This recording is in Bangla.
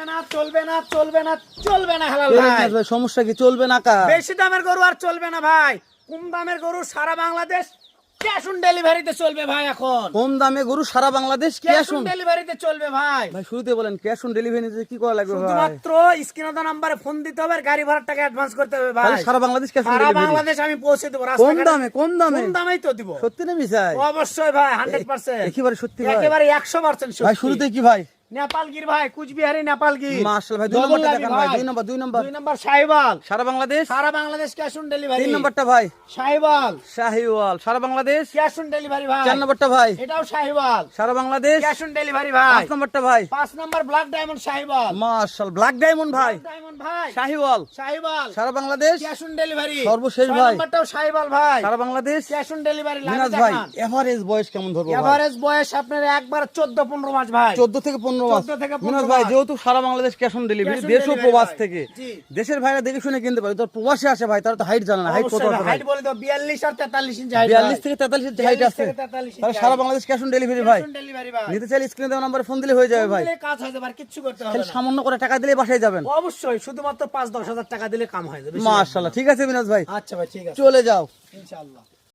চলবে না চলবে না চলবে না চলবে না হালাল ভাই। সমস্যা কি? চলবে না কা বেশি দামের গরু আর চলবে না ভাই। কম দামের গরু সারা বাংলাদেশ ক্যাশ অন ডেলিভারিতে চলবে ভাই এখন। কম দামে গরু সারা Bangladesh cash cash on on ডেলিভারিতে চলবে ভাই। ভাই শুরুতে বলেন ক্যাশ অন ডেলিভারি নিতে কি করা লাগবে ভাই? শুধুমাত্র স্ক্রিনে দেওয়া নাম্বারে ফোন দিতে হবে গাড়ি ভাড়ার টাকা অ্যাডভান্স করতে হবে ভাই। সারা বাংলাদেশ ক্যাশ অন সারা বাংলাদেশ আমি পৌঁছে দেবো কোন দামে কোন দামে। কম দামেই তো দিব। সত্যি না অবশ্যই ভাই হান্ড্রেড পার্সেন্ট একেবারে সত্যি ভাই। একেবারে একশো পার্সেন্ট ভাই শুরুতে কি ভাই? নেপালগির ভাই কুচবিহারি নেপালগির মাশাআল্লাহ ভাই দুই নম্বরটা দেখান ভাই দুই নম্বর দুই নম্বর। দুই নম্বর সাইবাল সারা বাংলাদেশ? সারা বাংলাদেশ ক্যাশ অন ডেলিভারি তিন নম্বরটা ভাই। সাইবাল শাহিওয়াল সারা বাংলাদেশ? ক্যাশ অন ডেলিভারি ভাই। চার নম্বরটা ভাই। এটাও সাইবাল সারা বাংলাদেশ? ক্যাশ অন ডেলিভারি ভাই। পাঁচ নম্বরটা ভাই। পাঁচ নম্বর ব্ল্যাক ডায়মন্ড সাইবাল মাশাআল্লাহ ব্ল্যাক ডায়মন্ড ভাই। ডায়মন্ড ভাই। শাহিওয়াল সাইবাল সারা বাংলাদেশ? ক্যাশ অন ডেলিভারি সর্বশেষ ভাই। নম্বরটাও সাইবাল ভাই। সারা Bangladesh? Cash on delivery Minaj ভাই এভারেজ বয়স কেমন ধরবো এভারেজ বয়স আপনার একবার 14 15 মাস ভাই। 14 থেকে 15 মাস। 14 থেকে 15 মিনাজ ভাই যেহেতু সারা বাংলাদেশ ক্যাশ অন ডেলিভারি দেশ ও প্রবাস। থেকে। দেশের ভাইরা দেখে শুনে কিনতে পারে। তোর প্রবাসে আসে ভাই তারা তো হাইট জানে না হাইট কত হাইট বলে তো 42 আর 43 ইঞ্চি হাইট 42 থেকে 43 ইঞ্চি হাইট আছে। থেকে 43 ইঞ্চি তাহলে সারা বাংলাদেশ ক্যাশ অন ডেলিভারি ভাই। নিতে চাইলে স্ক্রিনে দেওয়া নাম্বারে ফোন দিলে হয়ে যাবে ভাই। কাজ হয়ে যাবে আর কিচ্ছু করতে হবে না। সামান্য করে টাকা দিলে বাসায় যাবেন। অবশ্যই শুধুমাত্র 5 10 হাজার টাকা দিলে কাম হয়ে যাবে মাশাআল্লাহ ঠিক আছে মিনাজ ভাই। আচ্ছা ভাই ঠিক আছে। চলে যাও। ইনশাআল্লাহ।